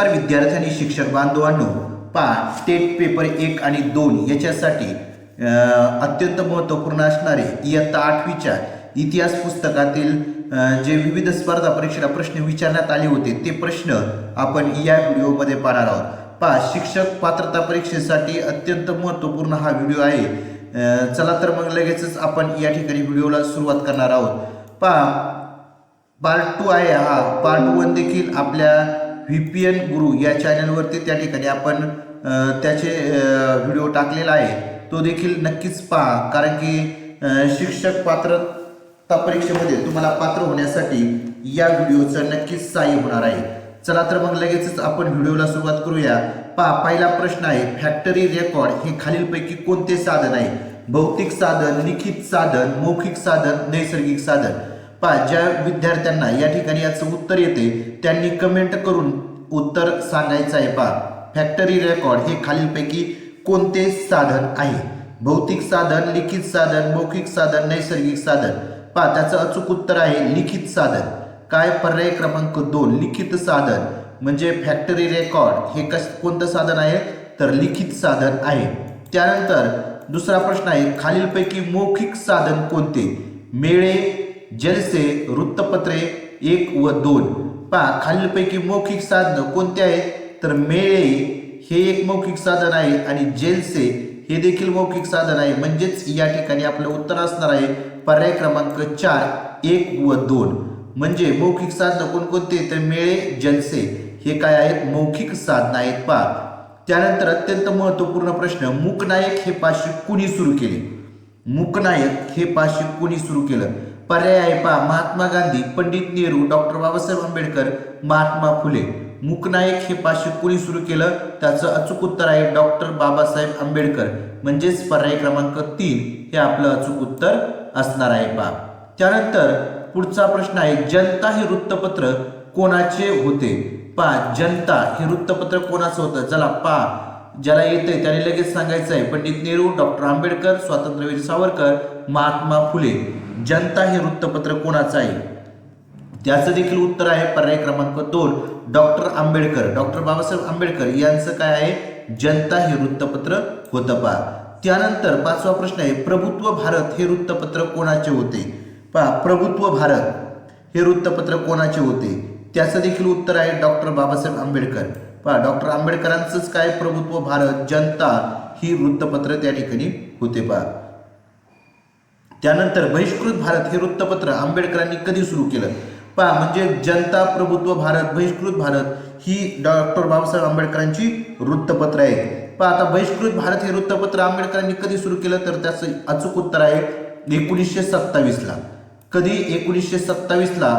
नमस्कार विद्यार्थ्यांनी शिक्षक बांधवांनो पा स्टेट पेपर एक आणि दोन याच्यासाठी अत्यंत महत्त्वपूर्ण असणारे इयत्ता आठवीच्या इतिहास पुस्तकातील जे विविध स्पर्धा परीक्षेला प्रश्न विचारण्यात आले होते ते प्रश्न आपण या व्हिडिओमध्ये पाहणार आहोत. पा शिक्षक पात्रता परीक्षेसाठी अत्यंत महत्त्वपूर्ण हा व्हिडिओ आहे. चला तर मग लगेचच आपण या ठिकाणी व्हिडिओला सुरुवात करणार आहोत. पहा पार्ट टू आहे हा. पार्ट वन देखील आपल्या व्ही पी एन गुरु या चॅनलवरती त्या ठिकाणी आपण त्याचे व्हिडिओ टाकलेला आहे. तो देखील नक्कीच पहा कारण की शिक्षक पात्रता परीक्षेमध्ये तुम्हाला पात्र होण्यासाठी या व्हिडिओचं नक्कीच सहाय्य होणार आहे. चला तर मग लगेचच आपण व्हिडिओला सुरुवात करूया. पहा पहिला प्रश्न आहे फॅक्टरी रेकॉर्ड हे खालीलपैकी कोणते साधन आहे? भौतिक साधन लिखित साधन मौखिक साधन नैसर्गिक साधन. पा ज्या विद्यार्थ्यांना या ठिकाणी याचं उत्तर येते त्यांनी कमेंट करून उत्तर सांगायचं आहे पा. फॅक्टरी रेकॉर्ड हे खालीलपैकी कोणते साधन आहे? भौतिक साधन लिखित साधन मौखिक साधन नैसर्गिक साधन? पा त्याचं अचूक उत्तर आहे लिखित साधन. काय पर्याय क्रमांक दोन? लिखित साधन. म्हणजे फॅक्टरी रेकॉर्ड हे कस कोणतं साधन आहे? तर लिखित साधन आहे. त्यानंतर दुसरा प्रश्न आहे खालीलपैकी मौखिक साधन कोणते? मेळे जलसे वृत्तपत्रे एक व दोन. पा खालीलपैकी मौखिक साधनं कोणते आहेत? तर मेळे हे एक मौखिक साधन आहे आणि जेलसे हे देखील मौखिक साधन आहे. म्हणजेच या ठिकाणी आपलं उत्तर असणार आहे पर्याय क्रमांक चार एक व दोन. म्हणजे मौखिक साधनं कोणकोणते? तर मेळे जलसे हे काय आहेत? मौखिक साधनं आहेत. पा त्यानंतर अत्यंत महत्त्वपूर्ण प्रश्न मूकनायक हे पाशी कुणी सुरू केले? मूकनायक हे पाशी कुणी सुरू केलं? पर्याय आहे पहा महात्मा गांधी पंडित नेहरू डॉक्टर बाबासाहेब आंबेडकर महात्मा फुले. मुकनायक हे पाचशे कोणी सुरू केलं? त्याचं अचूक उत्तर आहे डॉक्टर बाबासाहेब आंबेडकर. म्हणजेच पर्याय क्रमांक तीन हे आपलं अचूक उत्तर असणार आहे पा त्यानंतर पुढचा प्रश्न आहे जनता हे वृत्तपत्र कोणाचे होते? पा जनता हे वृत्तपत्र कोणाचं होतं? चला पा ज्याला येतंय त्याने लगेच सांगायचं आहे पंडित नेहरू डॉक्टर आंबेडकर स्वातंत्र्यवीर सावरकर महात्मा फुले. जनता हे वृत्तपत्र कोणाचं आहे? त्याचं देखील उत्तर आहे पर्याय क्रमांक दोन डॉक्टर आंबेडकर. डॉक्टर बाबासाहेब आंबेडकर यांचं काय आहे? जनता हे वृत्तपत्र होतं पहा. त्यानंतर पाचवा प्रश्न आहे प्रभुत्व भारत हे वृत्तपत्र कोणाचे होते? पहा प्रभुत्व भारत हे वृत्तपत्र कोणाचे होते? त्याचं देखील उत्तर आहे डॉक्टर बाबासाहेब आंबेडकर. पहा डॉक्टर आंबेडकरांचंच काय प्रभुत्व भारत जनता ही वृत्तपत्र त्या ठिकाणी होते पहा. त्यानंतर बहिष्कृत भारत हे वृत्तपत्र आंबेडकरांनी कधी सुरू केलं? पहा म्हणजे जनता प्रभुत्व भारत बहिष्कृत भारत ही डॉक्टर बाबासाहेब आंबेडकरांची वृत्तपत्र आहेत पहा आता बहिष्कृत भारत हे वृत्तपत्र आंबेडकरांनी कधी सुरू केलं? तर त्याचं अचूक उत्तर आहे एकोणीसशे सत्तावीसला. कधी? एकोणीसशे सत्तावीसला.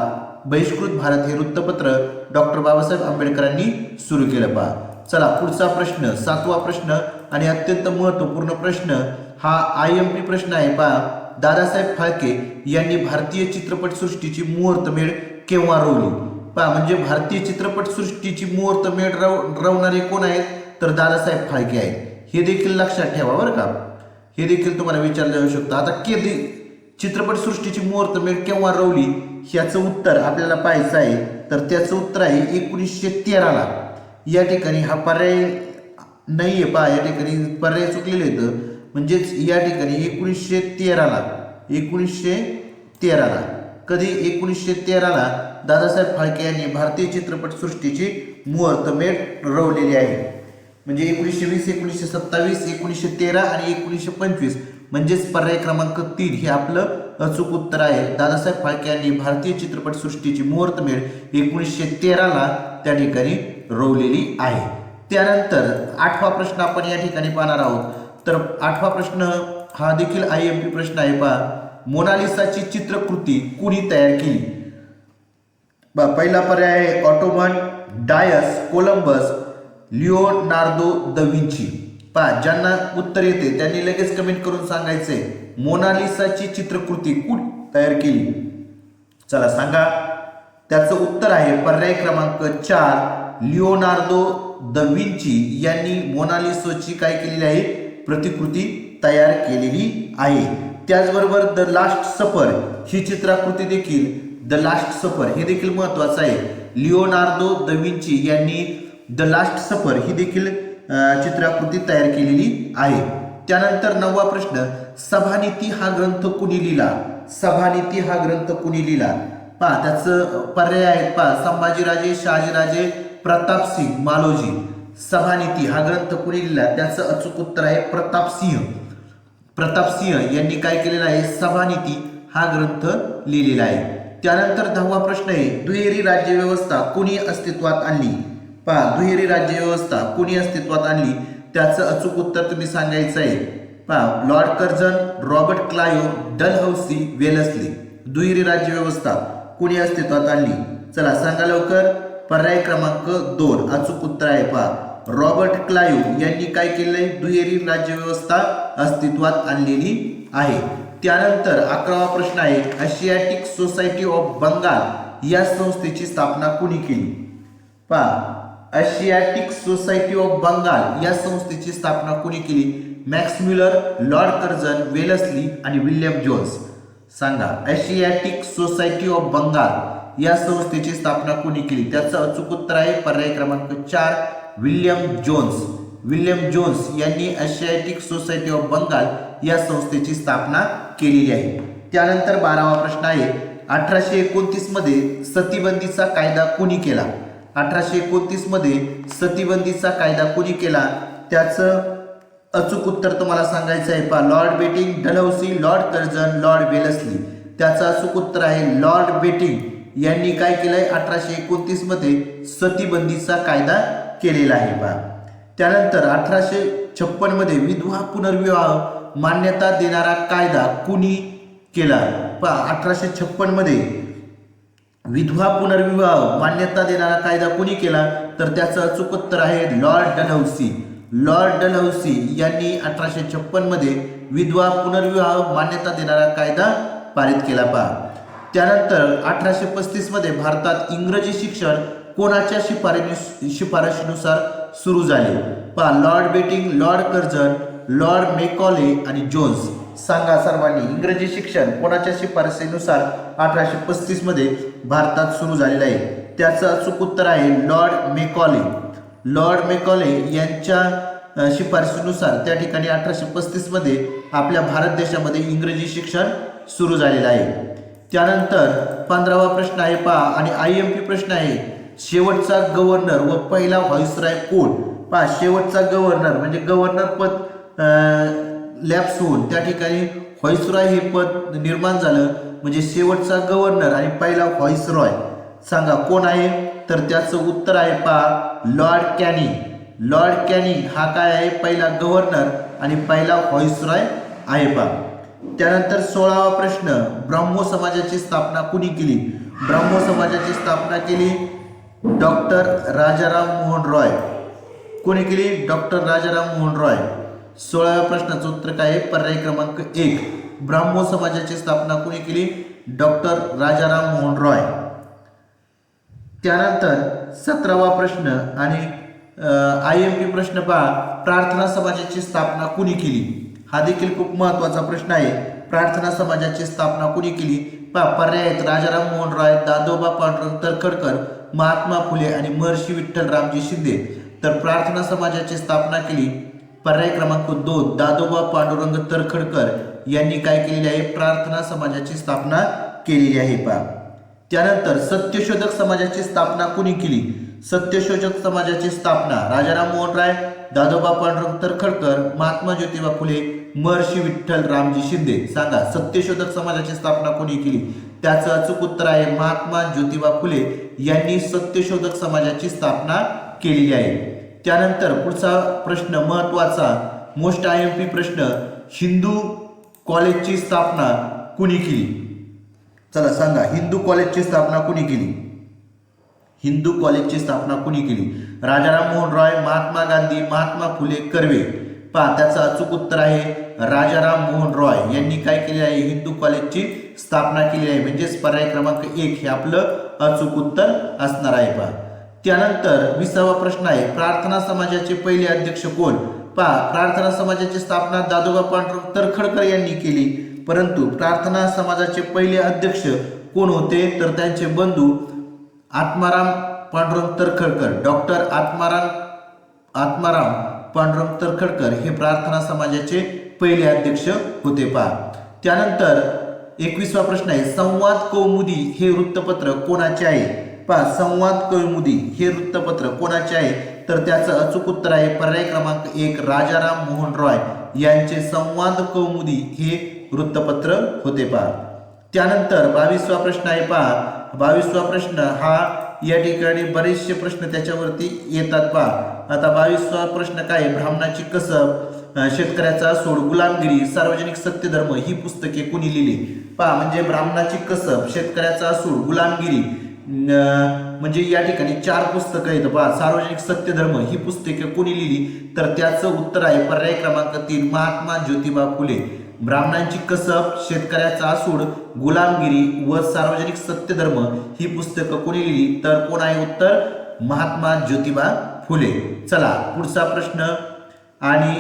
बहिष्कृत भारत हे वृत्तपत्र डॉक्टर बाबासाहेब आंबेडकरांनी सुरू केलं पहा. चला पुढचा प्रश्न सातवा प्रश्न आणि अत्यंत महत्त्वपूर्ण प्रश्न. हा आय एम पी प्रश्न आहे पहा. दादासाहेब फाळके यांनी भारतीय चित्रपटसृष्टीची मुहूर्तमेढ केव्हा रोवली? पहा म्हणजे भारतीय चित्रपटसृष्टीची मुहूर्तमेढ रव रवणारे कोण आहेत? तर दादासाहेब फाळके आहेत. हे देखील लक्षात ठेवा बरं का. हे देखील तुम्हाला विचारलं जाऊ शकतं. आता कधी चित्रपटसृष्टीची मुहूर्तमेढ केव्हा रवली ह्याचं उत्तर आपल्याला पाहायचं आहे. तर त्याचं उत्तर आहे एकोणीसशे तेराला. या ठिकाणी हा पर्याय नाही आहे पहा या ठिकाणी पर्याय चुकलेले आहेत. म्हणजेच या ठिकाणी एकोणीसशे तेराला एकोणीसशे तेराला. कधी? एकोणीसशे तेराला दादासाहेब फाळके यांनी भारतीय चित्रपटसृष्टीची मुहूर्तमेढ रवलेली आहे. म्हणजे एकोणीसशे वीस एकोणीसशे सत्तावीस एकोणीसशे तेरा आणि एकोणीसशे पंचवीस. म्हणजेच पर्याय क्रमांक तीन हे आपलं अचूक उत्तर आहे. दादासाहेब फाळके यांनी भारतीय चित्रपटसृष्टीची मुहूर्तमेळ एकोणीसशे तेराला त्या ठिकाणी रोवलेली आहे. त्यानंतर आठवा प्रश्न आपण या ठिकाणी पाहणार आहोत. तर आठवा प्रश्न हा देखील आय एम पी प्रश्न आहे पहा. मोनालिसाची चित्रकृती कुणी तयार केली? पहिला पर्याय आहे Ottoman Dias Columbus Leonardo da Vinci. पहा ज्यांना उत्तर येते त्यांनी लगेच कमेंट करून सांगायचंय मोनालिसाची चित्रकृती कुठ तयार केली? चला सांगा. त्याचं उत्तर आहे पर्याय क्रमांक चार लिओनार्दो द विंची यांनी मोनालिसोची काय केलेली आहे? प्रतिकृती तयार केलेली आहे. त्याचबरोबर द लास्ट सफर ही चित्राकृती देखील द लास्ट सफर हे देखील महत्वाचं आहे. लिओनार्दो द विंची यांनी द लास्ट सफर ही देखील चित्राकृती तयार केलेली आहे. त्यानंतर नववा प्रश्न सभानीती हा ग्रंथ कुणी लिहिला? सभानीती हा ग्रंथ कुणी लिहिला? पहा त्याचं पर्याय आहेत पहा संभाजीराजे शहाजीराजे प्रताप सिंग मालोजी. सभानीती हा ग्रंथ कुणी लिहिला? त्याचं अचूक उत्तर आहे प्रताप सिंह प्रताप सिंह यांनी काय केलेलं आहे? सभानीती हा ग्रंथ लिहिलेला आहे. त्यानंतर दहावा प्रश्न आहे दुहेरी राज्यव्यवस्था कुणी अस्तित्वात आणली? पहा दुहेरी राज्यव्यवस्था कुणी अस्तित्वात आणली? त्याचं अचूक उत्तर तुम्ही सांगायचं आहे. पहा Lord Curzon Robert Clive Dalhousie Wellesley. दुहेरी राज्यव्यवस्था कुणी अस्तित्वात आणली? चला सांगा लवकर. पर्याय क्रमांक दोन अचूक उत्तर आहे पहा. रॉबर्ट क्लायो यांनी काय केलंय? दुहेरी राज्यव्यवस्था अस्तित्वात आणलेली आहे. त्यानंतर अकरावा प्रश्न आहे आशियाटिक सोसायटी ऑफ बंगाल या संस्थेची स्थापना कुणी केली? पहा आशियाटिक सोसायटी ऑफ बंगाल या संस्थेची स्थापना कुणी केली? Max Muller Lord Curzon Wellesley आणि विल्यम जोन्स. सांगा आशियाटिक सोसायटी ऑफ बंगाल या संस्थेची स्थापना कुणी केली? त्याचं अचूक उत्तर आहे पर्याय क्रमांक चार विल्यम जोन्स. विल्यम जोन्स यांनी आशियाटिक सोसायटी ऑफ बंगाल या संस्थेची स्थापना केलेली आहे. त्यानंतर बारावा प्रश्न आहे अठराशे एकोणतीसमध्ये सतीबंदीचा कायदा कुणी केला? अठराशे एकोणतीसमध्ये सतीबंदीचा कायदा कुणी केला? त्याचं अचूक उत्तर तुम्हाला सांगायचं आहे पा Lord Bentinck Dalhousie Lord Curzon Lord Wellesley. त्याचं अचूक उत्तर आहे लॉर्ड बेटिंग. यांनी काय केलंय? अठराशे एकोणतीसमध्ये सतीबंदीचा कायदा केलेला आहे पा त्यानंतर अठराशे छप्पनमध्ये विधवा पुनर्विवाह मान्यता देणारा कायदा कुणी केला? पा अठराशे छप्पनमध्ये विधवा पुनर्विवाह मान्यता देणारा कायदा कुणी केला? तर त्याचं अचूक उत्तर आहे लॉर्ड डलहौसी. लॉर्ड डलहौसी यांनी अठराशे छप्पनमध्ये विधवा पुनर्विवाह मान्यता देणारा कायदा पारित केला पहा. त्यानंतर अठराशे पस्तीसमध्ये भारतात इंग्रजी शिक्षण कोणाच्या शिफारशी शिफारशीनुसार सुरू झाले? पहा Lord Bentinck Lord Curzon Lord Macaulay आणि जोन्स. सांगा सर्वांनी इंग्रजी शिक्षण कोणाच्या शिफारसीनुसार अठराशे पस्तीसमध्ये भारतात सुरू झालेला आहे. त्याचं अचूक उत्तर आहे लॉर्ड मेकॉले. लॉर्ड मेकॉले यांच्या शिफारशीनुसार त्या ठिकाणी अठराशे पस्तीसमध्ये आपल्या भारत देशामध्ये इंग्रजी शिक्षण सुरू झालेलं आहे. त्यानंतर पंधरावा प्रश्न आहे पहा आणि आय एम पी प्रश्न आहे. शेवटचा गव्हर्नर व पहिला व्हॉइसराय कोण? पहा शेवटचा गव्हर्नर म्हणजे गव्हर्नर पद लॅप्स होऊन त्या ठिकाणी व्हॉइसराय हे पद निर्माण झालं. म्हणजे शेवटचा गव्हर्नर आणि पहिला व्हॉइसरॉय सांगा कोण आहे? तर त्याचं उत्तर आहे पहा लॉर्ड कॅनिंग लॉर्ड कॅनिंग हा काय आहे? पहिला गव्हर्नर आणि पहिला व्हॉइसरॉय आहे पहा. त्यानंतर सोळावा प्रश्न ब्राह्मो समाजाची स्थापना कुणी केली? ब्राह्मो समाजाची स्थापना केली डॉक्टर राजाराम मोहन रॉय. कोणी केली? डॉक्टर राजाराम मोहन रॉय. सोळाव्या प्रश्नाचं उत्तर काय आहे? पर्याय क्रमांक एक. ब्राह्मो समाजाची स्थापना कोणी केली? डॉक्टर राजाराम मोहन रॉय. त्यानंतर सतरावा प्रश्न आणि आय एम पी प्रश्न पहा. प्रार्थना समाजाची स्थापना कुणी केली? हा देखील खूप महत्त्वाचा प्रश्न आहे. प्रार्थना समाजाची स्थापना कुणी केली? पहा पर्याय आहेत राजाराम मोहन रॉय दादोबा पांडुरंग तरखडकर महात्मा फुले आणि महर्षी विठ्ठल रामजी शिंदे. तर प्रार्थना समाजाची स्थापना केली? पर्याय क्रमांक दोन दादोबा पांडुरंग तरखडकर यांनी काय केलेले आहे? प्रार्थना समाजाची स्थापना केलेली आहे पहा. त्यानंतर सत्यशोधक समाजाची स्थापना कुणी केली? सत्यशोधक समाजाची स्थापना राजाराम मोहन राय दादोबा पांडुरंग तरखडकर महात्मा ज्योतिबा फुले महर्षी विठ्ठल रामजी शिंदे. सांगा सत्यशोधक समाजाची स्थापना कोणी केली? त्याचं अचूक उत्तर आहे महात्मा ज्योतिबा फुले यांनी सत्यशोधक समाजाची स्थापना केलेली आहे. त्यानंतर पुढचा प्रश्न महत्त्वाचा मोस्ट आय एम पी प्रश्न हिंदू कॉलेजची स्थापना कुणी केली? चला सांगा हिंदू कॉलेजची स्थापना कुणी केली? हिंदू कॉलेजची स्थापना कुणी केली? राजा राममोहन रॉय महात्मा गांधी महात्मा फुले कर्वे. पहा त्याचं अचूक उत्तर आहे राजा राममोहन रॉय यांनी काय केले आहे? हिंदू कॉलेजची स्थापना केली आहे. म्हणजेच पर्याय क्रमांक एक हे आपलं अचूक उत्तर असणार आहे पहा. त्यानंतर विसावा प्रश्न आहे प्रार्थना समाजाचे पहिले अध्यक्ष कोण? पहा प्रार्थना समाजाची स्थापना दादोबा पांडुरंग तरखडकर यांनी केली. परंतु प्रार्थना समाजाचे पहिले अध्यक्ष कोण होते? तर त्यांचे बंधू आत्माराम पांडुरंग तरखडकर. डॉक्टर आत्माराम आत्माराम पांडुरंग तरखडकर हे प्रार्थना समाजाचे पहिले अध्यक्ष होते पहा. त्यानंतर एकवीसवा प्रश्न आहे संवाद कौमुदी हे वृत्तपत्र कोणाचे आहे? पहा संवाद कळमुदी हे वृत्तपत्र कोणाचे आहे? तर त्याचं अचूक उत्तर आहे पर्याय क्रमांक एक राजाराम मोहन रॉय. यांचे संवाद कौमुदी हे वृत्तपत्र होते पहा. त्यानंतर बावीसवा प्रश्न आहे पहा. बावीसवा प्रश्न हा या ठिकाणी बरेचसे प्रश्न त्याच्यावरती येतात पहा. आता बावीसवा प्रश्न काय? ब्राह्मणाची कसब शेतकऱ्याचा सोड गुलामगिरी सार्वजनिक सत्यधर्म ही पुस्तके कुणी लिहिली? पहा म्हणजे ब्राह्मणाची कसब शेतकऱ्याचा सोड गुलामगिरी म्हणजे या ठिकाणी चार पुस्तकं आहेत पहा सार्वजनिक सत्यधर्म ही पुस्तके कोणी लिहिली? तर त्याचं उत्तर आहे पर्याय क्रमांक तीन महात्मा ज्योतिबा फुले. ब्राह्मणांची कसब शेतकऱ्याचा आसूड गुलामगिरी व सार्वजनिक सत्यधर्म ही पुस्तकं कोणी लिहिली? तर कोण आहे उत्तर? महात्मा ज्योतिबा फुले. चला पुढचा प्रश्न. आणि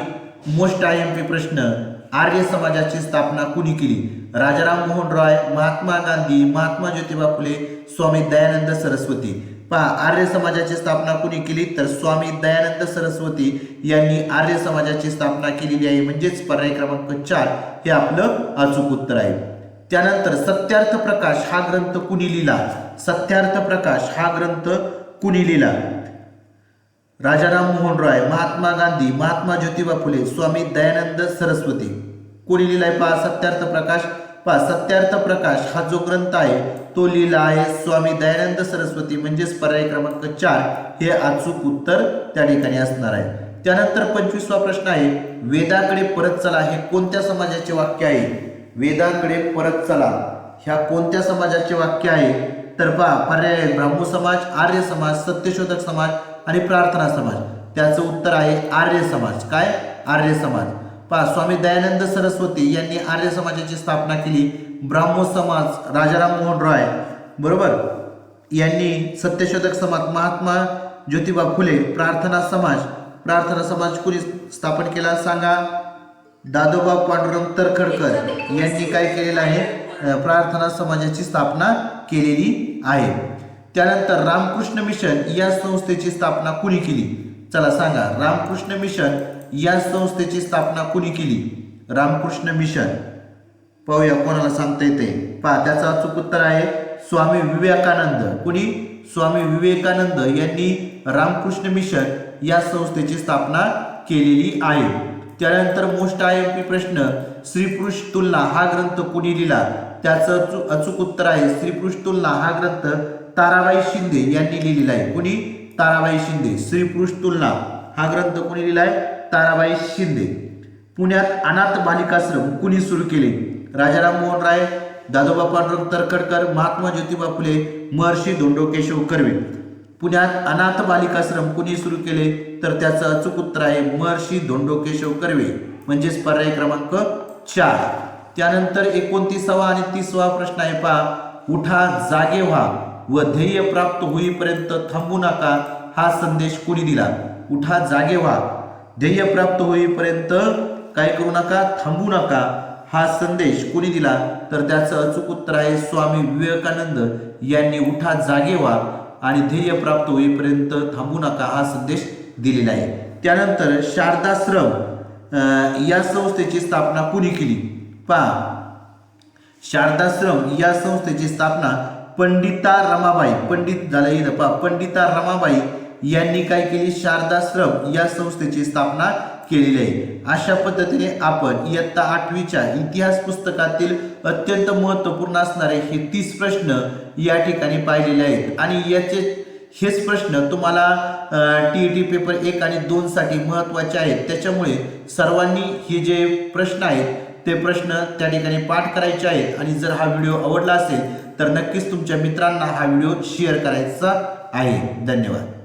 मोस्ट आय एम पी प्रश्न. आर्य समाजाची स्थापना कुणी केली? राजाराम मोहन रॉय महात्मा गांधी महात्मा ज्योतिबा फुले स्वामी दयानंद सरस्वती. पहा आर्य समाजाची स्थापना कुणी केली? तर स्वामी दयानंद सरस्वती यांनी आर्य समाजाची स्थापना केलेली आहे. म्हणजेच पर्याय क्रमांक चार हे आपलं अचूक उत्तर आहे. त्यानंतर सत्यार्थ प्रकाश हा ग्रंथ कुणी लिहिला? सत्यार्थ प्रकाश हा ग्रंथ कुणी लिहिला? राजाराम मोहन रॉय महात्मा गांधी महात्मा ज्योतिबा फुले स्वामी दयानंद सरस्वती. कोणी लिहिलाय? पहा सत्यार्थ प्रकाश. पहा सत्यार्थ प्रकाश हा जो ग्रंथ आहे तो लिहिला आहे स्वामी दयानंद सरस्वती. म्हणजेच पर्याय क्रमांक चार हे अचूक उत्तर त्या ठिकाणी असणार आहे. त्यानंतर पंचवीसवा प्रश्न आहे वेदाकडे परत चला हे कोणत्या समाजाचे वाक्य आहे? वेदाकडे परत चला. ह्या कोणत्या समाजाचे वाक्य आहे? तर पहा पर्याय ब्राह्म ब्राह्मो समाज आर्य समाज सत्यशोधक समाज आणि प्रार्थना समाज. त्याचं उत्तर आहे आर्य समाज. काय? आर्य समाज. पहा स्वामी दयानंद सरस्वती यांनी आर्य समाजाची स्थापना केली. ब्राह्मो समाज राजाराम मोहन रॉय. बरोबर? यांनी सत्यशोधक समाज महात्मा ज्योतिबा फुले प्रार्थना समाज. प्रार्थना समाज कुणी स्थापन केला सांगा? दादोबा पांडुरंग तरखडकर यांनी काय केलेलं आहे? प्रार्थना समाजाची स्थापना केलेली आहे. त्यानंतर रामकृष्ण मिशन या संस्थेची स्थापना कुणी केली? चला सांगा रामकृष्ण मिशन या संस्थेची स्थापना कुणी केली? रामकृष्ण मिशन. पाहूया कोणाला सांगता येते. पहा त्याचं अचूक उत्तर आहे स्वामी विवेकानंद. कुणी? स्वामी विवेकानंद यांनी रामकृष्ण मिशन या संस्थेची स्थापना केलेली आहे. त्यानंतर मोस्ट आय एम पी प्रश्न श्रीपुरुष तुलना हा ग्रंथ कुणी लिहिला? त्याचं अचूक उत्तर आहे श्रीपुरुष तुलना हा ग्रंथ ताराबाई शिंदे यांनी लिहिलेला आहे. कुणी? ताराबाई शिंदे. श्री पुरुष तुलना. हा ग्रंथ कुणी आहे? ताराबाई शिंदे. पुण्यात अनाथ बालिकाश्रम कुणी सुरू केले? राजाराम मोहन राय दादोबा पांडुरंग तरखडकर महात्मा ज्योतिबा फुले महर्षी धोंडो केशव कर्वे. पुण्यात अनाथ बालिकाश्रम कुणी सुरू केले? तर त्याचं अचूक उत्तर आहे महर्षी धोंडो केशव कर्वे. म्हणजेच पर्याय क्रमांक चार. त्यानंतर एकोणतीसावा आणि तीसवा प्रश्न आहे पहा. उठा जागे व्हा. व ध्येय प्राप्त होईपर्यंत थांबू नका हा संदेश कुणी दिला? उठा जागे व्हा. ध्येय प्राप्त होईपर्यंत काय करू नका? थांबू नका. हा संदेश कुणी दिला? तर त्याचं अचूक उत्तर आहे स्वामी विवेकानंद यांनी उठा जागे व्हा आणि ध्येय प्राप्त होईपर्यंत थांबू नका हा संदेश दिलेला आहे. त्यानंतर शारदाश्रम या संस्थेची स्थापना कुणी केली? पहा. शारदाश्रम या संस्थेची स्थापना पंडिता रमाबाई पंडित झालं इथं पहा पंडिता रमाबाई यांनी काय केली? शारदाश्रम या संस्थेची स्थापना केलेली आहे. अशा पद्धतीने आपण इयत्ता आठवीच्या इतिहास पुस्तकातील अत्यंत महत्त्वपूर्ण असणारे हे तीस प्रश्न या ठिकाणी पाहिलेले आहेत. आणि याचे हेच प्रश्न तुम्हाला टी ई टी पेपर एक आणि दोनसाठी महत्त्वाचे आहेत. त्याच्यामुळे सर्वांनी हे जे प्रश्न आहेत ते प्रश्न त्या ठिकाणी पाठ करायचे आहेत. आणि जर हा व्हिडिओ आवडला असेल तर नक्कीच तुमच्या मित्रांना हा व्हिडिओ शेअर करायचा आहे. धन्यवाद.